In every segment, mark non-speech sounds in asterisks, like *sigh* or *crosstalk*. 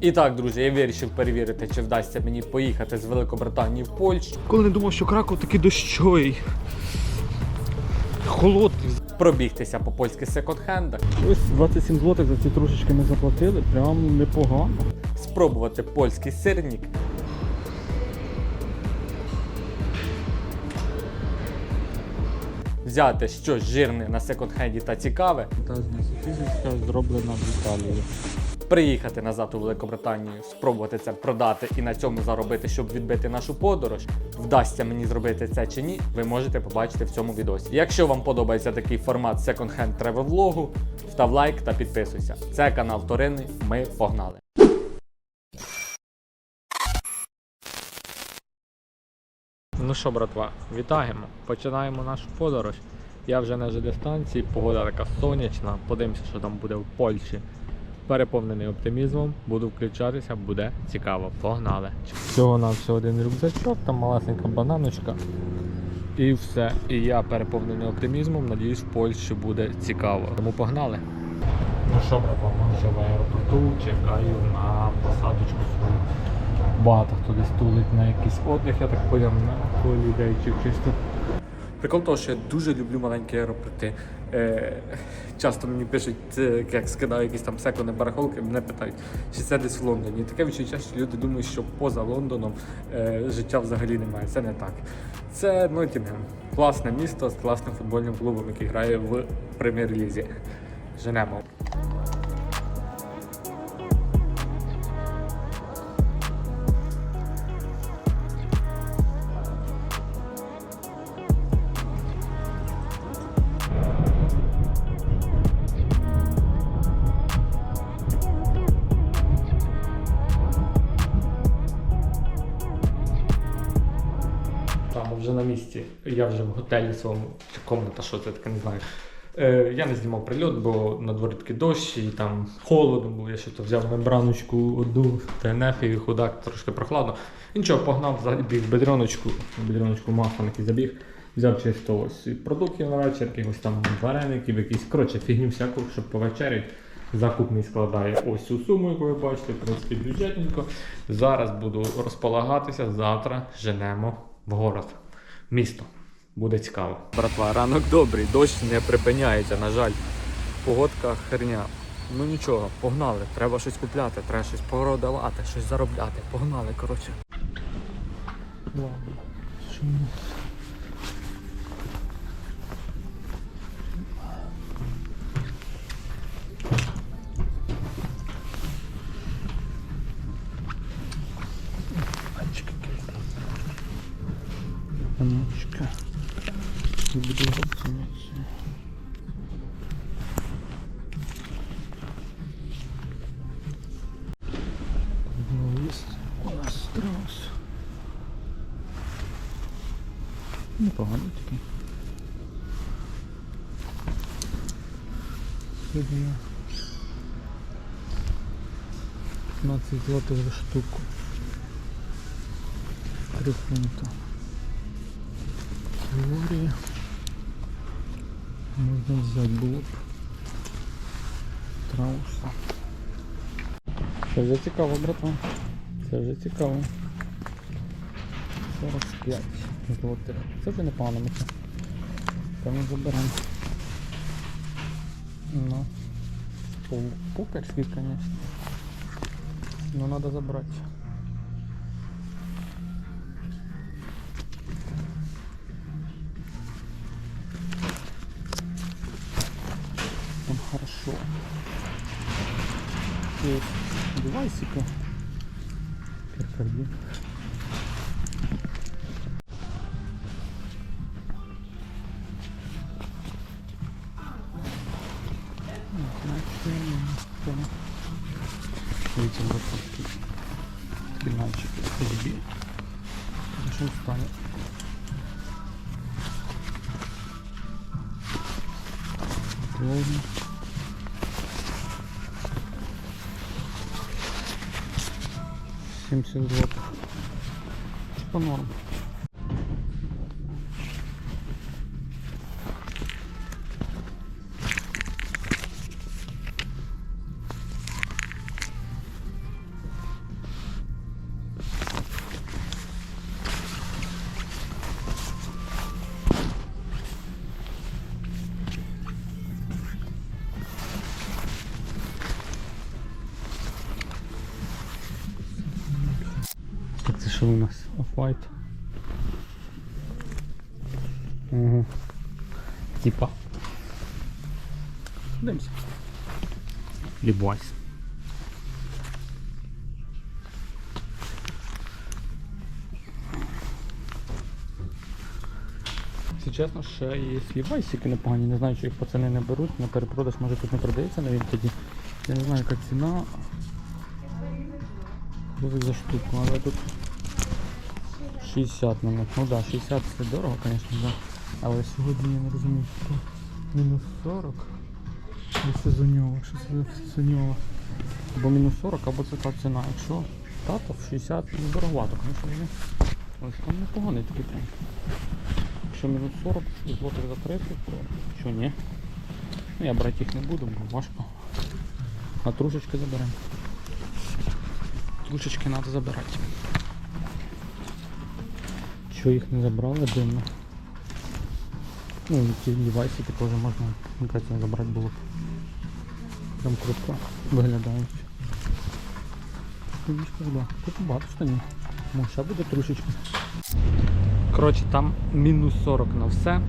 І так, друзі, я вирішив перевірити, чи вдасться мені поїхати з Великобританії в Польщу, Коли не думав, що Краков такий дощовий. Холодний. пробігтися по польських секонд-хендах, Ось 27 злотих за ці трошечки ми заплатили, прям непогано. спробувати польський сирник, взяти щось жирне на секонд-хенді та цікаве, Та фізичка зроблена в Італії. Приїхати назад у Великобританію, спробувати це продати і на цьому заробити, щоб відбити нашу подорож. Вдасться мені зробити це чи ні, ви можете побачити в цьому відосі. Якщо вам подобається такий формат секонд-хенд тревел влогу, став лайк та підписуйся. Це канал Торини. Ми погнали. Ну що, братва, вітаємо. Починаємо нашу подорож. Я вже на ЖД станції, погода така сонячна. Подивимося, що там буде в Польщі. Переповнений оптимізмом, буду включатися, буде цікаво. Погнали. Всього на все один рюкзачок, там малесенька бананочка. І все. І я переповнений оптимізмом. Надіюсь, в Польщі буде цікаво. Тому погнали. Ну що, ми вже в аеропорту, чекаю на посадочку свою. Багато хто десь тулить на якийсь отдих, я так поняв, на холідей чи чисто. Прикол того, що я дуже люблю маленькі аеропорти. Е, часто мені пишуть, е, як скидаю якісь там секуни барахолки, мене питають, чи це десь в Лондоні. Таке відчуття, що люди думають, що поза Лондоном е, життя взагалі немає. Це не так. Це Ноттінгем. Класне місто з класним футбольним клубом, який грає в прем'єр-лізі. Женемо. Місці. Я вже в готелі своєму чи комната, що це таке, не знаю. Е, я не знімав прильот, бо на дворі такий дощ і там холодно було. Я ще то взяв мембраночку одну, ТНФ і худак, трошки прохладно. Нічого, погнав, забіг бедреночку, бедреночку мафон який забіг. Взяв чисто ось продуктів на вечір, якихось там вареників, якісь, коротше, фігню всяку, щоб повечерять. Закуп мій складає ось цю суму, яку ви бачите, в принципі, бюджетненько. Зараз буду розполагатися, завтра женемо в город, місто. Буде цікаво. Братва, ранок добрий, дощ не припиняється, на жаль. Погодка херня. Ну нічого, погнали. Треба щось купляти, треба щось продавати, щось заробляти. Погнали, коротше. Паночка. Непогано такий. Сьогодні 15 злотих за штуку. 3 фунта. Теорії. Можна взяти було б трауса. Це вже цікаво, братан. Це вже цікаво. 45 Злотих. Це вже непогано це. Певно заберемо. Ну. Пол- Покерський, звісно. Ну треба забрати. Там хорошо. Девайсика. Перкарди. Ровно. Семьдесят злотых. Типа норм. Що у нас? Off-white. Угу. Типа. Дивимося. Лібвайс. Якщо чесно, ще є лівайсики непогані, не знаю, чи їх пацани не беруть, на перепродаж може тут не продається навіть тоді. Я не знаю, яка ціна. За штуку, але тут 60 на. Ну так, да, 60 це дорого, звісно, да. Але сьогодні я не розумію, що мінус 40. І сезоньово, що це сезоньово. Або мінус 40, або це та ціна. Якщо тато в 60, ну дороговато, звісно. Ось там непоганий такий прям. Якщо мінус 40, злотих за 30, то що ні. Ну я брати їх не буду, бо важко. А трушечки заберемо. Трушечки треба забирати. Чого їх не забрали, дивно. Ну і ці девайсики теж можна конкретно забрати було б. Прям круто виглядають. Тут багато штанів. Ну, ще буде трушечки. Коротше, там мінус 40 на все.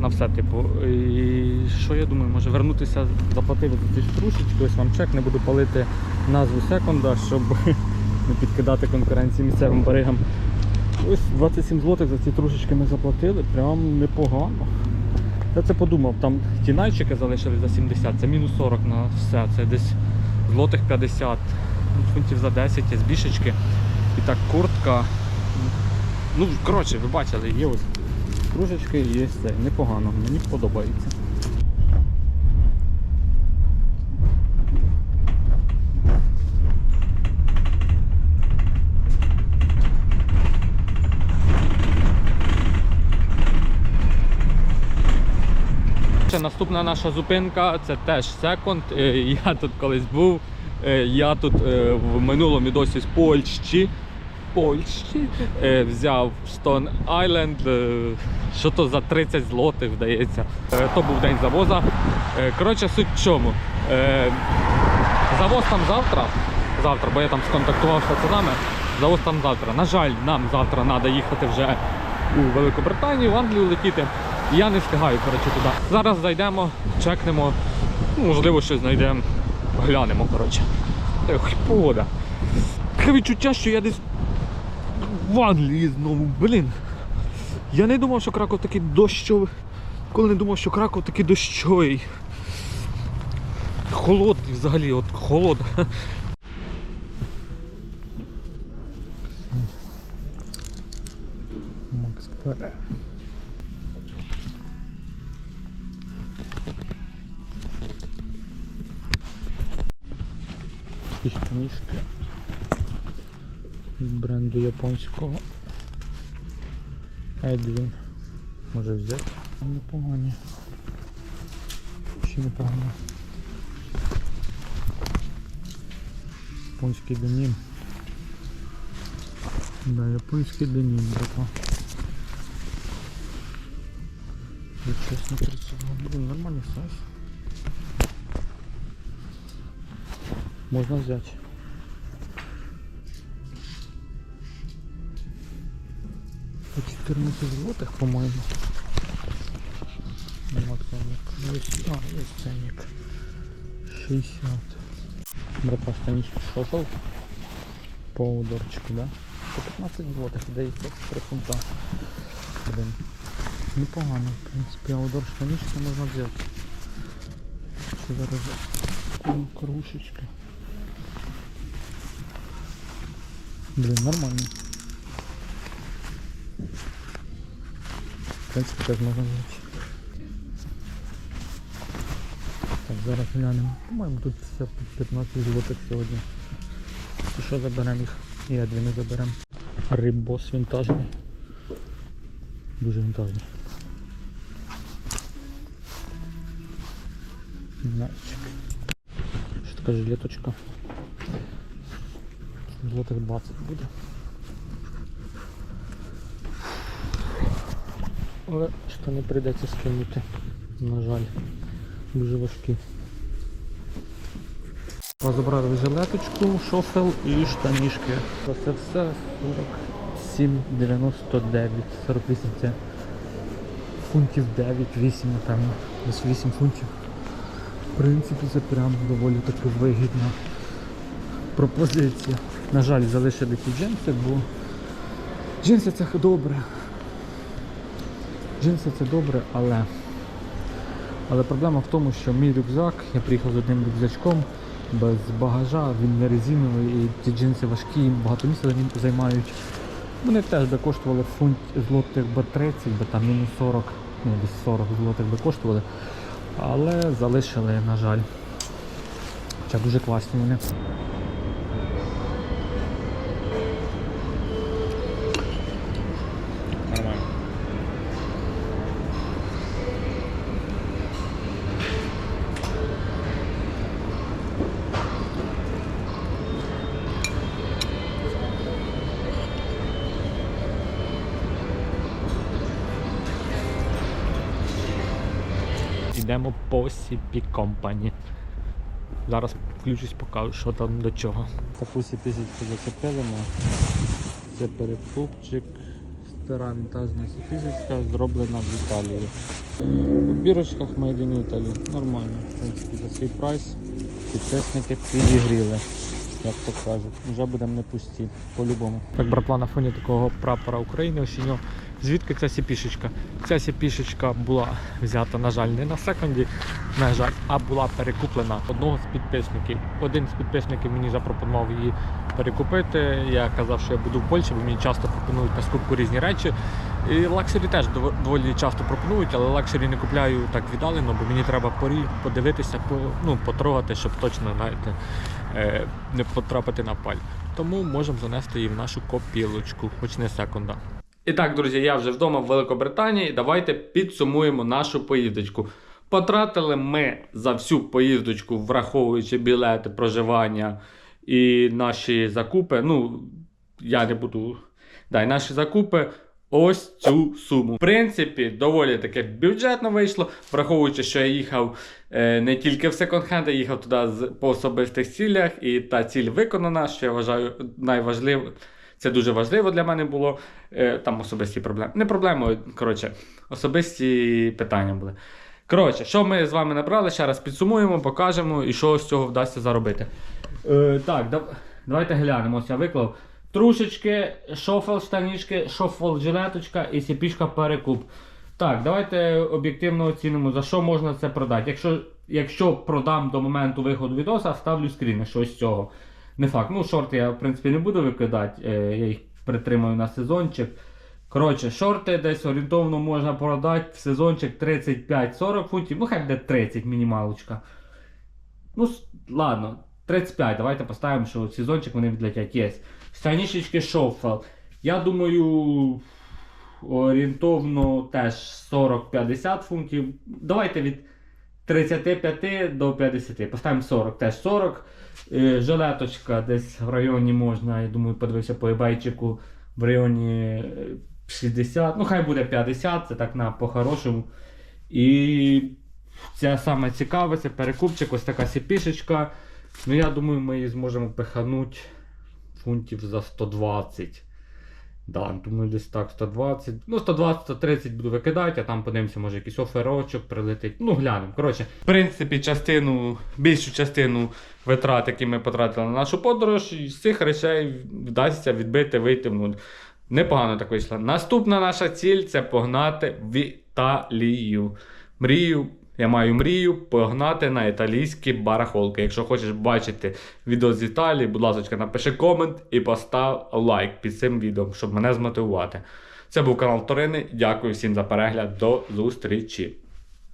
На все, типу. І що я думаю, може вернутися, заплатити стружечки, ось вам чек, не буду палити назву секунда, щоб *laughs* не підкидати конкуренції місцевим баригам. Ось 27 злотих за ці трушечки ми заплатили, прям непогано. Я це подумав, там ті найчики залишили за 70, це мінус 40 на все, це десь злотих 50, ну, фунтів за 10 є збішечки. І так куртка. Ну, коротше, ви бачили, є ось кружечки, є це. Непогано, мені подобається. Ще наступна наша зупинка це теж секонд. Е, Я тут колись був. Е, Я тут е, в минулому досі з Польщі. Польщі взяв Stone Island, що то за 30 злотих здається. Е, То був день завоза. Коротше, суть в чому. Завоз там завтра, завтра, бо я там сконтактувався з пацанами. Завоз там завтра. На жаль, нам завтра треба їхати вже у Великобританію, в Англію летіти. Я не встигаю коротше, туди. Зараз зайдемо, чекнемо, ну, можливо, щось знайдемо, глянемо. коротше. Ех, погода. Таке відчуття, що я десь в Англії знову, блін. Я не думав, що Краков такий дощовий. Коли не думав, що Краков такий дощовий. Холодний взагалі, от холод. Макс Книжки від бренду японського. Едвін. Може взяти. Непогані. Ще непогано. Японський денім. Да, японський денім, братва. Щось на 32. Блин, нормальний сайз. Можна взяти. 14 злотих, по-моєму. Нема ценник. Ось, а, ось ценник. 60. Братва, станички шофл. По удорчику, да? По 15 злотих, здається, 3 фунта. Блин. Непогано, в принципі, а удор штанички можна взяти. Що зараз? Ну, кружечки. Блин, нормально. Принципі, теж можна взяти. Так, зараз глянемо. По-моєму, тут все 15 злотих сьогодні. Чи що заберемо їх? І адвіни заберемо. Риббос вінтажний. Дуже вінтажний. Найчик. Що така жилеточка? Злотих 20 буде. Але штани прийдеться скинути. На жаль. Дуже важкі. Забрали жилеточку, шофел і штанішки. Це все 47,99, 48 це фунтів 9-8, напевно. Десь 8 фунтів. В принципі, це прям доволі таки вигідна пропозиція. На жаль, залишили ті джинси, бо джинси це добре. Джинси це добре, але але проблема в тому, що мій рюкзак, я приїхав з одним рюкзачком без багажа, він не резиновий, і ці джинси важкі, багато місця займі- займають. Вони теж би коштували фунт злотих би 30, би там мінус 40, ну десь 40 злотих би коштували. Але залишили, на жаль. Хоча дуже класні вони. CP Company. Зараз включусь, покажу, що там до чого. Капусі сіпісечку зацепили ми. Це перекупчик. Стара вінтажна сіпісечка, зроблена в Італії. У бірочках Made in Italy. Нормально. В принципі, за свій прайс. Підписники підігріли. Як то кажуть, вже будемо не пусті, по-любому. Так, братва, на фоні такого прапора України осіннього. Звідки ця сіпішечка? Ця сіпішечка була взята, на жаль, не на секунді, на жаль, а була перекуплена одного з підписників. Один з підписників мені запропонував її перекупити. Я казав, що я буду в Польщі, бо мені часто пропонують на скупку різні речі. І лакшері теж доволі часто пропонують, але лакшері не купляю так віддалено, бо мені треба подивитися, ну, потрогати, щоб точно знаєте, не потрапити на паль. Тому можемо занести її в нашу копілочку, хоч не секунда. І так, друзі, я вже вдома в Великобританії. Давайте підсумуємо нашу поїздочку. Потратили ми за всю поїздочку, враховуючи білети, проживання і наші закупи. Ну, я не буду. Да, і наші закупи. Ось цю суму. В принципі, доволі таке бюджетно вийшло, враховуючи, що я їхав е, не тільки в секонд-хенд, я їхав туди з, по особистих цілях, і та ціль виконана, що я вважаю найважливо. Це дуже важливо для мене було. Е, там особисті проблеми. Не проблеми, коротше, особисті питання були. Коротше, що ми з вами набрали, ще раз підсумуємо, покажемо і що з цього вдасться заробити. Е, так, дав- давайте глянемо. Ось я виклав. Трушечки, шофел штанішки, шофел жилеточка і сіпішка перекуп. Так, давайте об'єктивно оцінимо, за що можна це продати. Якщо, якщо продам до моменту виходу відоса, ставлю скріни, що з цього. Не факт. Ну, шорти я, в принципі, не буду викидати, е, я їх притримаю на сезончик. Коротше, шорти десь орієнтовно можна продати в сезончик 35-40 фунтів, ну хай буде 30 мінімалочка. Ну, ладно, 35, давайте поставимо, що сезончик вони відлетять. Є. Станішечки шофел. Я думаю, орієнтовно теж 40-50 фунтів. Давайте від 35 до 50. Поставимо 40, теж 40. Е, Жилеточка десь в районі можна, я думаю, подивився по ебайчику в районі е, 60. Ну, хай буде 50, це так на по-хорошому. І це саме цікаве, це перекупчик, ось така сіпішечка. Ну, я думаю, ми її зможемо пиханути фунтів за 120. Да, думаю, десь так 120. Ну, 120-130 буду викидати, а там подивимося, може якийсь оферочок прилетить. Ну, глянемо. Коротше, в принципі, частину, більшу частину витрат, які ми потратили на нашу подорож, з цих речей вдасться відбити, вийти в нуль. Непогано так вийшло. Наступна наша ціль це погнати в Італію. Мрію, я маю мрію погнати на італійські барахолки. Якщо хочеш бачити відео з Італії, будь ласка, напиши комент і постав лайк під цим відео, щоб мене змотивувати. Це був канал Торини. Дякую всім за перегляд. До зустрічі!